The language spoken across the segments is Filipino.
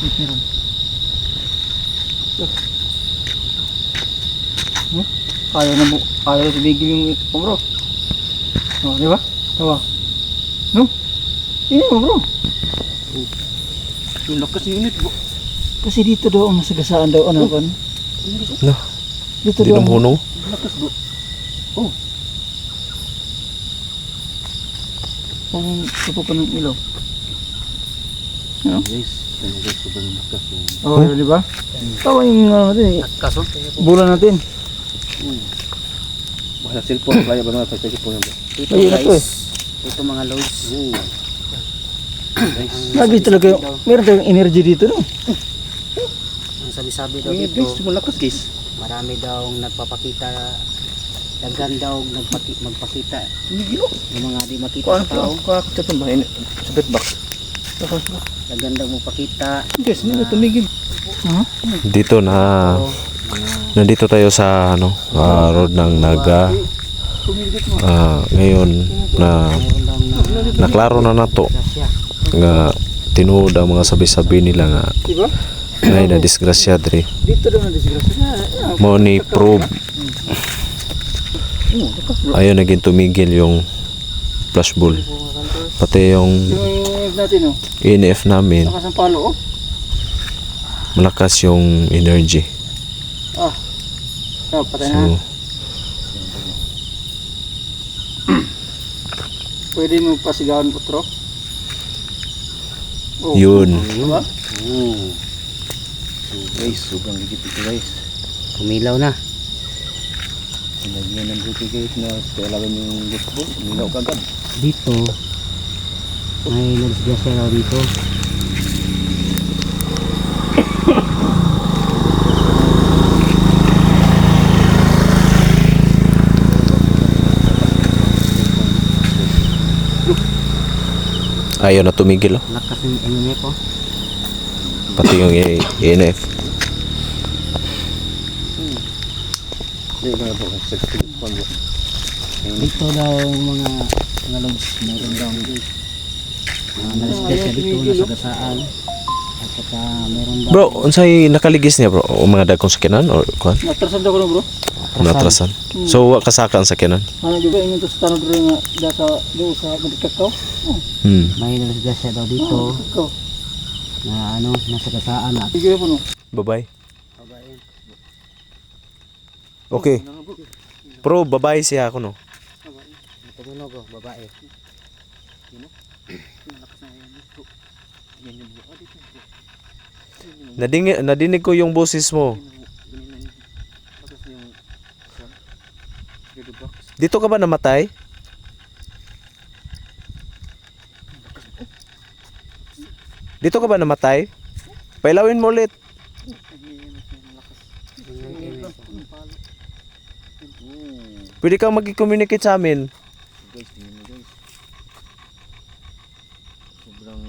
Meron. Look. Hmm? Kaya na mo, kaya na tumigil yung ito bro. Oh, di ba? Tawa. No? Ini mo bro. Yung lakas ng bro. Kasi dito daw ang masagasaan daw ano kan? No, Dito di daw. ang- hunong. Lakas bro. Kung tutukan ng ilaw. Ano guys, yung... Oh, di ba? Tawa yung ano natin eh. Kaso? Bulan natin. Wala cellphone, kaya ba naman sa cellphone bro? Ito to eh. guys. Ito mga loads. Guys, Lagi talaga yung, meron tayong energy dito no? Ang sabi-sabi daw dito, guys, sobrang lakas guys. marami daw nagpapakita daghan daw nagpaki, magpakita oh. ng mga di makita sa tao. ko, kuha ko sa tumba. Sabit box. Tapos, Daghan daw magpakita. Guys, na tumigil. ha? Dito na nandito tayo sa ano, ah, road ng Naga. Ah, ngayon na na naklaro na nato nga tinuod ang mga sabi-sabi nila nga Di ba? ngay na disgrasya diri. Dito daw na disgrasya. Mo ni probe bro. ayun naging tumigil yung flashball. Pati yung Yung natin oh. ENF namin Lakas ng palo oh. malakas yung energy. Ah. Oh, patay So na. Pwede mo pasigawan po tro. Oh. yun. Di ba? Oo. So guys, sobrang ligit ito guys. Umilaw na. Sinagyan ng buti guys na kailangan yung gusto. Umilaw kagad. Dito may naggrasya daw dito. Ayaw na tumigil oh. Lakas ng init ko. Pati yung bro. Dito daw mga mga loads meron daw mga naggrasya dito nasagasaan. At saka meron Bro, unsay nakaligis niya bro? O mga dagkong sakyanan or kuan? Natrasan daw ko na bro. Natrasan. So wa kasaka ang sakyanan. Ano juga ingon to sa tanong dre nga data do sa Madikakaw. Oh, Hmm. may naggrasya daw dito Madikakaw. na ano nasagasaan at Sige po no. Bye-bye. Okay. Pro, babae siya ako no. tumunog oh, babae. Nadinig, nadinig ko yung boses mo. Dito ka ba namatay? Dito ka ba namatay? Pailawin mo ulit. Pwede kang mag-communicate sa amin. Guys, tingnan mo guys. Sobrang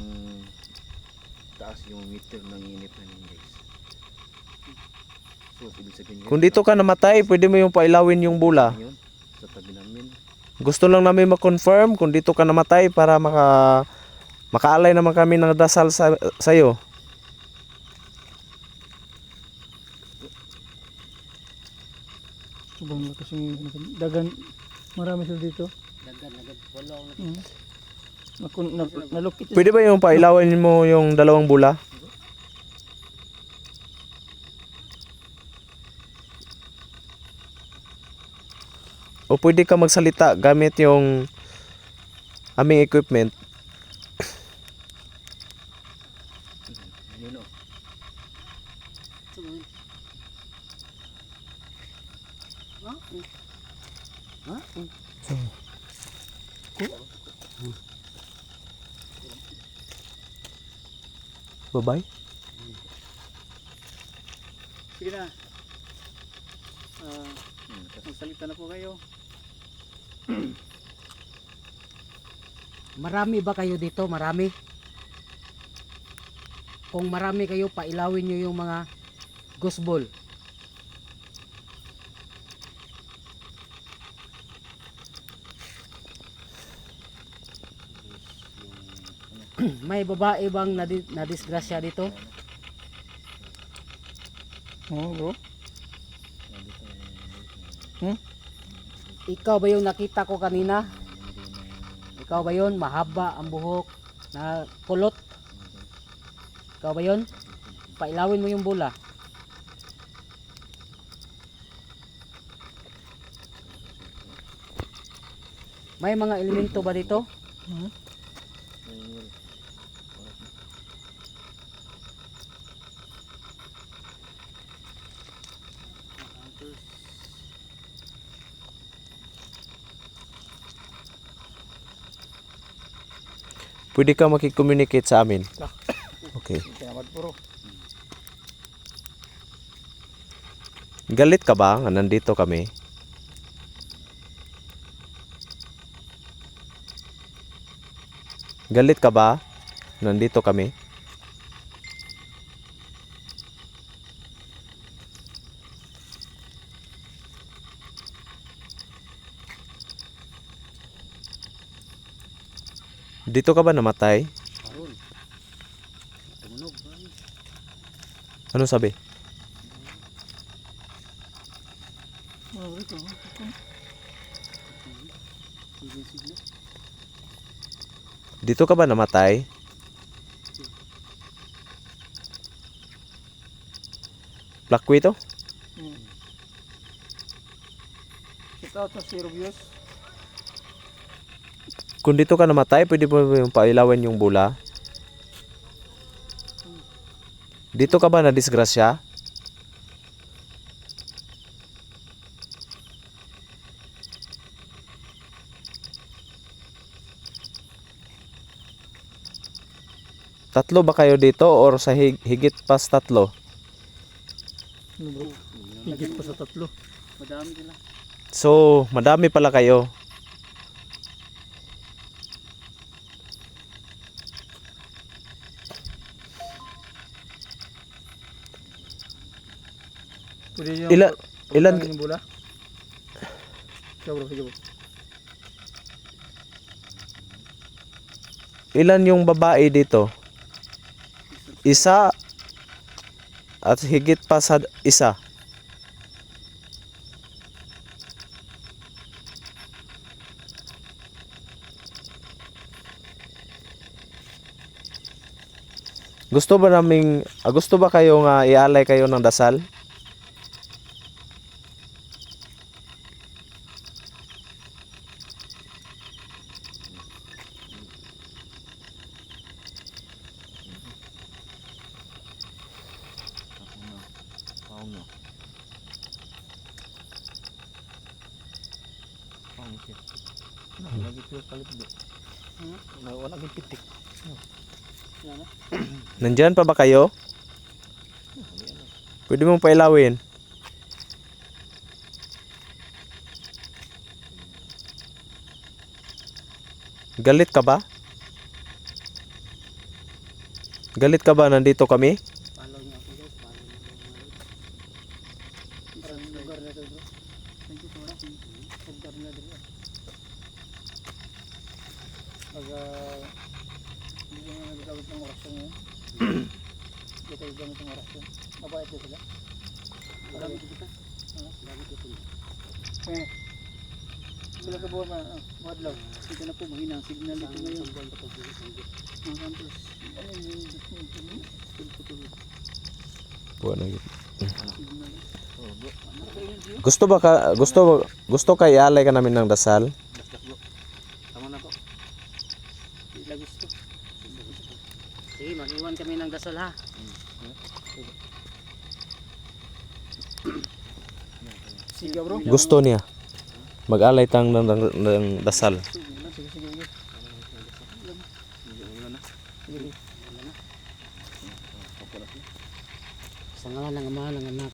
taas yung meter ng init na yun guys. So, ibig sabihin guys, Kung dito ka namatay, pwede mo yung pailawin yung bula. yun, sa tabi namin. Gusto lang namin ma-confirm kung dito ka namatay para maka makaalay naman kami ng dasal sa sa'yo. Sobrang lakas yung dagan. Marami sila dito. Daghan daghan wala ang Mm. Nakun, na, nalukit. Pwede ba yung pailawin mo yung dalawang bula? O pwede ka magsalita gamit yung aming equipment. Babay? Sige na. Ah, magsalita na po kayo. Marami ba kayo dito? Marami? Kung marami kayo, pailawin nyo yung mga gusbol. May babae bang nadi- nadisgrasya dito? Oo bro. Hmm? Ikaw ba yung nakita ko kanina? Ikaw ba yun? Mahaba ang buhok na kulot. Ikaw ba yun? Pailawin mo yung bola. May mga elemento ba dito? Hmm? Pwede ka makicommunicate sa amin. Okay. Galit ka ba nga nandito kami? Galit ka ba? Nandito kami? Dito ka ba namatay? Ano sabi? Ito. Dito ka ba namatay? Plakwi to? Hmm. Shout Zero Views. Kung dito ka namatay, pwede mo yung pailawin yung bula? Dito ka ba na disgrasya? Tatlo ba kayo dito or sa hig- higit pas tatlo? Ano bro? Higit pa sa tatlo. Madami sila. So, madami pala kayo. Ila- ilan- bro. Ilan yung babae dito? Isa at higit pa sa isa. Gusto ba naming ah, gusto ba kayo nga ialay kayo ng dasal? Paong no. Paong siya. Lagi siya kalit do. Hmm? Wala gid pitik. Nandyan pa ba kayo? Pwede mong pailawin. Galit ka ba? Galit ka ba nandito kami? Follow niyo ako guys. Follow niyo ako mga lods. Sa lugar na to bro. Thank you so much. Lugar na dito. Pag ah, hindi nyo nagagamit ng orasyon yun. Hindi kayo gamit ng orasyon. Mabait ba sila? Marami kita. Marami kita. Eh. Sila ka buwan na, ah, madlaw. Ito na po, mahina ang signal dito ngayon. Mga campus. Ano yung Buwan na yun. Bro. Gusto ba ka gusto gusto ka ialay ka namin ng dasal? Das-das bro. Tama na to. Sila gusto. Sige, mag-iwan kami ng dasal ha. Sige bro. Gusto niya. Mag-alay tang ng, ng, ng dasal. Sige, sige, sige. Sa ngalan ng Ama, ng Anak,